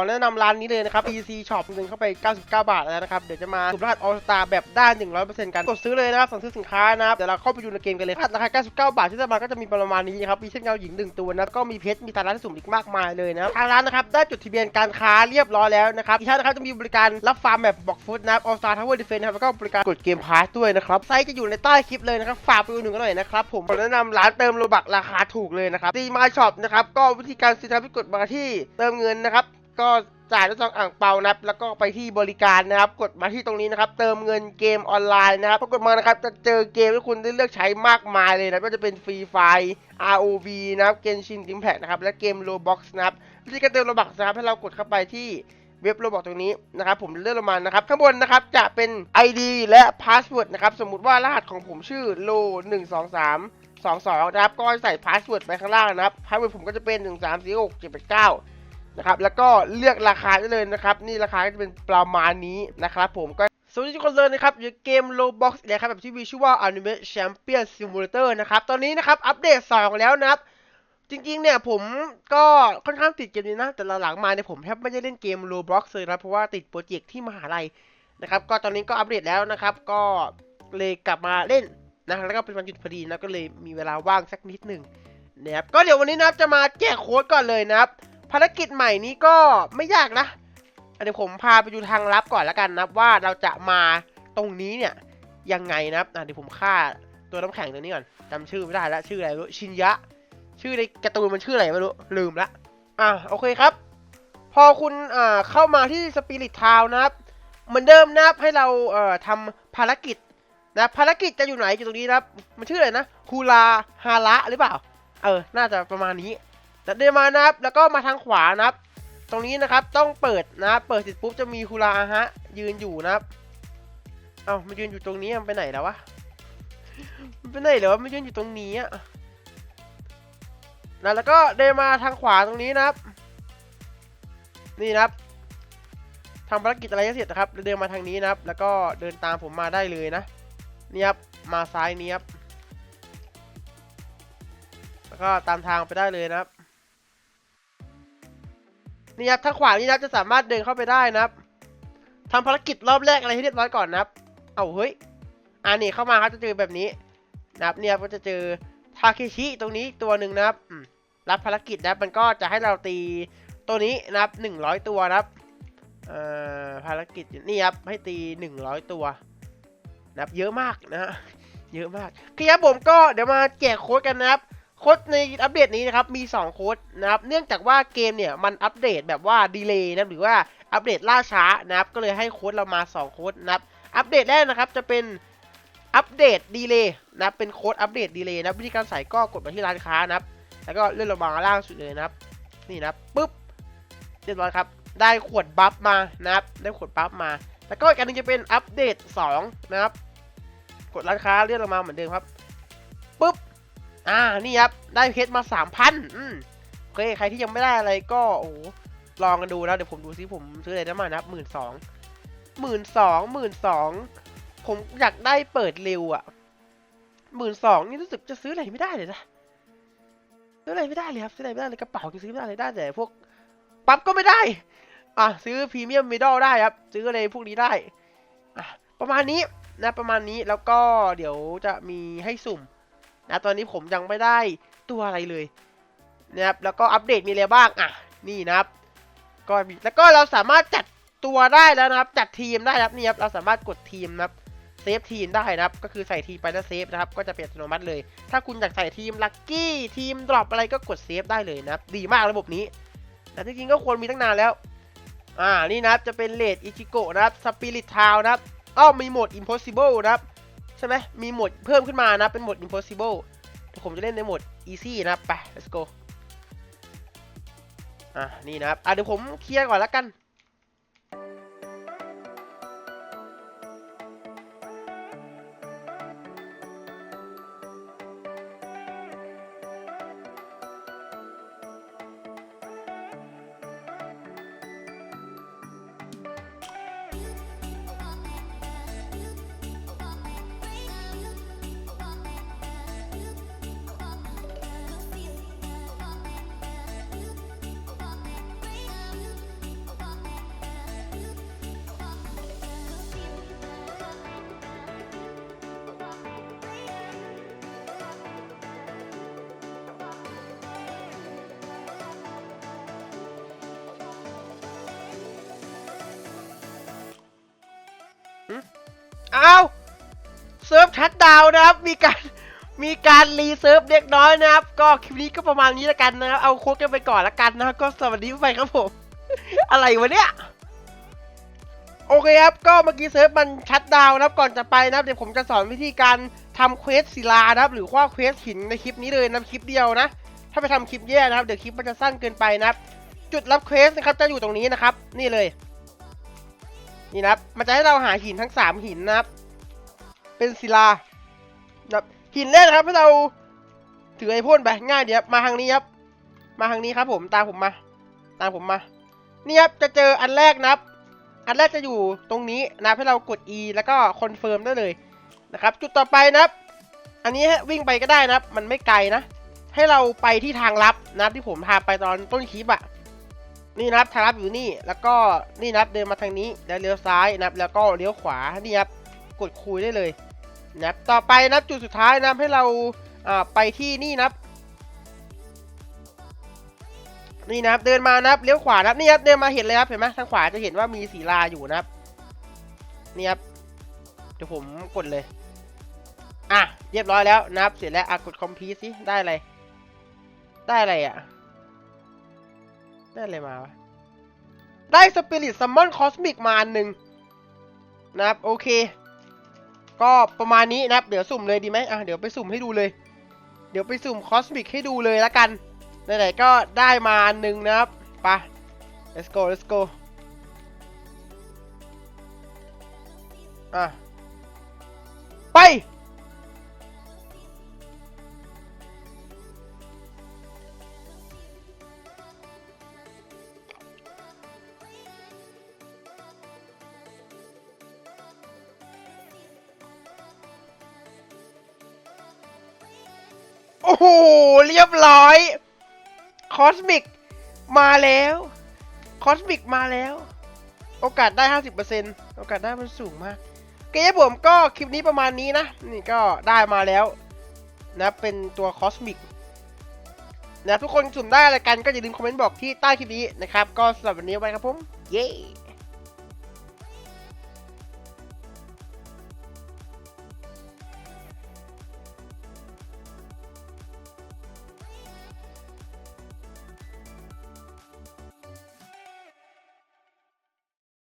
ขอแนะนำร้านนี้เลยนะครับ EC Shop เงินเข้าไป 99 บาทแล้วนะครับ เดี๋ยวจะมาสุ่มรหัส All Star แบบด้าน 100%กัน กดซื้อเลยนะครับ สั่งซื้อสินค้านะครับ เดี๋ยวเราเข้าไปดูในเกมกันเลยรหัสราคา 99 บาทที่จะมาก็จะมีประมาณนี้ครับมีเช่นเงาหญิงหนึ่งตัวนะ ก็มีเพชร มีตาร้านสุ่มอีกมากมายเลยนะทางร้านนะครับ ได้จดทะเบียนการค้าเรียบร้อยแล้วนะครับอีกท่านนะครับจะมีบริการรับฟาร์มแบบบอกฟุตนะครับ All Star Tower Defense นะครับ แล้วก็บริการกดเกมพาสด้วยนะครับ ไซต์จะอยู่ในใต้คลิปเลยนะครับฝากไปดูหนึ่งกันหน่อยนะครับผมขอแนะนำร้านเติมโลบักราคาถูกเลยนะครับดีมาช็อปนะครับก็วิธีการซื้อครับที่กดมาที่เติมเงินนะครับ ก็จ่ายด้วยซองอ่างเปานะครับ แล้วก็ไปที่บริการนะครับ กดมาที่ตรงนี้นะครับ เติมเงินเกมออนไลน์นะครับพอกดมานะครับ จะเจอเกมที่คุณได้เลือกใช้มากมายเลยนะก็จะเป็นฟรีไฟ ROV นะครับ Genshin Impact นะครับ และเกม Roblox นะครับ วิธีการเติมโลบักนะครับ ให้เรากดเข้าไปที่เว็บโรบอกตรงนี้นะครับ ผมเลื่อนลงมานะครับ ข้างบนนะครับจะเป็น ID และพาสเวิร์ดนะครับ สมมุติว่ารหัสของผมชื่อโล1 2 3 2 2นะครับ ก็ใส่พาสเวิร์ดไปข้างล่างนะครับ พาสเวิร์ดผมก็จะเป็น 1 3 4 6 7 8 9 นะครับแล้วก็เลือกราคาได้เลยนะครับนี่ราคาก็จะเป็นประมาณนี้นะครับผมก็สวัสดีทุกคนเลยนะครับอยู่เกม Roblox นะครับแบบที่มีชื่อว่า Anime Champion Simulator นะครับตอนนี้นะครับอัปเดต2แล้วนะครับจริงๆ เนี่ยผมก็ค่อนข้างติดเกมนี้นะ แต่หลังๆมาเนี่ยผมแทบไม่ได้เล่นเกม Roblox เลยนะเพราะว่าติดโปรเจกต์ที่มหาลัยนะครับ ก็ตอนนี้ก็อัปเดตแล้วนะครับ ก็เลยกลับมาเล่นนะแล้วก็เป็นวันหยุดพอดีนะก็เลยมีเวลาว่างสักนิดหนึ่งนะครับก็เดี๋ยววันนี้นะครับจะมาแจกโค้ดก่อนเลยนะครับ ภารกิจใหม่นี้ก็ไม่ยากนะเดี๋ยวผมพาไปดูทางลับก่อนแล้วกันนะว่าเราจะมาตรงนี้เนี่ยยังไงนะครับเดี๋ยวผมฆ่าตัวน้ำแข็งตัวนี้ก่อนจำชื่อไม่ได้แล้วชื่ออะไรรู้ชินยะ ชื่อในการ์ตูนมันชื่ออะไรไม่รู้ลืมละอะโอเคครับ พอคุณอ่าเข้ามาที่สปิริตทาวนะครับเหมือนเดิมนะครับให้เราเอ่อทำภารกิจนะภารกิจจะอยู่ไหนอยู่ตรงนี้นะครับ มันชื่ออะไรนะคูลาฮาระหรือเปล่า เออ น่าจะประมาณนี้ แล้วเดินมานะครับ แล้วก็มาทางขวานะครับ ตรงนี้นะครับต้องเปิดนะครับเปิดเสร็จปุ๊บจะมีคูราฮะ ยืนอยู่นะครับ เอ้ามันยืนอยู่ตรงนี้มันไปไหนแล้ววะ มันไปไหนแล้วมันยืนอยู่ตรงนี้อะนะแล้วก็เดินมาทางขวาตรงนี้นะครับ นี่นะครับทำภารกิจอะไรเสร็จนะครับเดินมาทางนี้นะครับ แล้วก็เดินตามผมมาได้เลยนะนี่ครับมาซ้ายนี้ครับแล้วก็ตามทางไปได้เลยนะครับ นี่ครับทางขวานี่นับจะสามารถเดินเข้าไปได้นะครับทำภารกิจรอบแรกอะไรให้เรียบร้อยก่อนนะครับ เอาเฮ้ยอ่านี่เข้ามาครับจะเจอแบบนี้นะครับเนี่ยก็จะเจอทาเคชิตรงนี้ตัวหนึ่งนะครับรับภารกิจนับมันก็จะให้เราตีตัวนี้นะครับหนึ่งร้อยตัวนะครับภารกิจนี่ครับให้ตีหนึ่งร้อยตัวนะครับเยอะมากนะฮะเยอะมากคือครับผมก็เดี๋ยวมาแจกโค้ดกันนะครับ โค้ดในอัปเดตนี้นะครับมี 2 โค้ดนะครับเนื่องจากว่าเกมเนี่ยมันอัปเดตแบบว่าดีเลย์นะหรือว่าอัปเดตล่าช้านะครับก็เลยให้โค้ดเรามา 2 โค้ดนะครับอัปเดตแรกนะครับจะเป็นอัปเดตดีเลย์นะเป็นโค้ดอัปเดตดีเลย์นะวิธีการใส่ก็กดมาที่ร้านค้านะครับ แล้วก็เลื่อนลงมาล่างสุดเลยนะครับ นี่นะปุ๊บเรียบร้อยครับ ได้ขวดบัฟมานะครับ ได้ขวดบัฟมา แล้วก็อีกอันหนึงจะเป็นอัปเดต2นะครับ กดร้านค้าเลื่อนลงมาเหมือนเดิมครับปุ๊บ อ่า นี่ครับ ได้เพชรมาสามพันอืมโอเค ใครที่ยังไม่ได้อะไรก็โอ้ลองกันดูนะ เดี๋ยวผมดูซิผมซื้ออะไรได้มานะครับหมื่นสองหมื่นสองหมื่นสองผมอยากได้เปิดเร็วอะ่ะหมื่นสองนี่รู้สึกจะซื้ออะไรไม่ได้เลยนะ ซื้ออะไรไม่ได้เลยครับ ซื้ออะไรไม่ได้เลยกระเป๋ายังซื้อไม่ได้เลยได้แต่พวกปั๊บก็ไม่ได้ อะซื้อพรีเมียมมิดอลได้ครับ ซื้ออะไรพวกนี้ได้อะประมาณนี้นะประมาณนี้แล้วก็เดี๋ยวจะมีให้สุ่ม นะตอนนี้ผมยังไม่ได้ตัวอะไรเลยนะครับแล้วก็อัปเดตมีอะไรบ้างอะนี่นะครับก็มีแล้วก็เราสามารถจัดตัวได้แล้วนะครับ จัดทีมได้นะครับนี่ครับเราสามารถกดทีมนะครับเซฟทีมได้นะครับ ก็คือใส่ทีมไปแล้วเซฟนะครับ ก็จะเป็นอัตโนมัติเลย ถ้าคุณอยากใส่ทีมลัคกี้ทีมดรอปอะไรก็กดเซฟได้เลยนะครับ ดีมากระบบนี้แต่จริงๆก็ควรมีตั้งนานแล้วอ่านี่นะครับจะเป็นเลดอิจิโกะนะครับสปิริตทาวนะครับอ้อมีโหมด impossible นะครับ ใช่ไหมมีโหมดเพิ่มขึ้นมานะ เป็นโหมด impossible เดี๋ยวผมจะเล่นในโหมด easy นะไป let's go อะนี่นะครับอะเดี๋ยวผมเคลียร์ก่อนแล้วกัน อ้าวเซิร์ฟชัดดาวนะครับ มีการมีการรีเซิร์ฟเล็กน้อยนะครับ ก็คลิปนี้ก็ประมาณนี้แล้วกันนะครับ เอาโค้ดกันไปก่อนล้วกันนะครับ ก็สวัสดีไปครับผม อะไรวะเนี่ยโอเคครับ ก็เมื่อกี้เซิร์ฟมันชัดดาวน์นะครับก่อนจะไปนะครับ เดี๋ยวผมจะสอนวิธีการทำเควสศิลานะครับ หรือว่าเควสหินในคลิปนี้เลยนะคลิปเดียวนะ ถ้าไปทำคลิปแย่นะครับ เดี๋ยวคลิปมันจะสั้นเกินไปนะครับ จุดรับเควสนะครับจะอยู่ตรงนี้นะครับ นี่เลย นี่นะครับ มันจะให้เราหาหินทั้งสามหินนะครับ เป็นศิลาครับหินแรกครับให้เราถือไอพ่นไปง่ายเดียวมาทางนี้ครับ มาทางนี้ครับ ผมตามผมมา ตามผมมา นี่ครับจะเจออันแรกนะครับ อันแรกจะอยู่ตรงนี้นะให้เรากด E แล้วก็คอนเฟิร์มได้เลยนะครับ จุดต่อไปนะครับ อันนี้วิ่งไปก็ได้นะครับ มันไม่ไกลนะ ให้เราไปที่ทางลับนะครับที่ผมพาไปตอนต้นคลิปอะ นี่นะครับทางลับอยู่นี่ แล้วก็นี่นะครับเดินมาทางนี้แล้วเลี้ยวซ้ายนะครับ แล้วก็เลี้ยวขวา นี่ครับ กดคุยได้เลยนะครับ ต่อไปนะครับจุดสุดท้ายนะครับให้เราไปที่นี่นะครับ นี่นะครับเดินมานะครับเลี้ยวขวานะครับนี่ครับเดินมาเห็นเลยครับเห็นไหมทางขวาจะเห็นว่ามีสีลาอยู่นะครับ นี่ครับเดี๋ยวผมกดเลย อะเรียบร้อยแล้วนะครับ เสร็จแล้วอะกดคอมพิวสิได้อะไร ได้อะไรอะ ได้อะไรมาวะ ได้สปิริตซัมมอนคอสมิกมาอันหนึ่งนะครับ โอเค ก็ประมาณนี้นะครับ เดี๋ยวสุ่มเลยดีไหมอะเดี๋ยวไปสุ่มให้ดูเลย เดี๋ยวไปสุ่มคอสมิกให้ดูเลยละกัน ไหนๆก็ได้มาอันหนึ่งนะครับไป let's go let's go อะ อ้โห เรียบร้อย คอสมิก มาแล้ว คอสมิก มาแล้ว โอกาสได้ 50%โอกาสได้มันสูงมากเคครับผมก็คลิปนี้ประมาณนี้นะ นี่ก็ได้มาแล้ว นะเป็นตัวคอสมิกนะทุกคนสุ่มได้อะไรกันก็อย่าลืมคอมเมนต์บอกที่ใต้คลิปนี้นะครับ ก็สำหรับวันนี้ไว้ครับผม เย้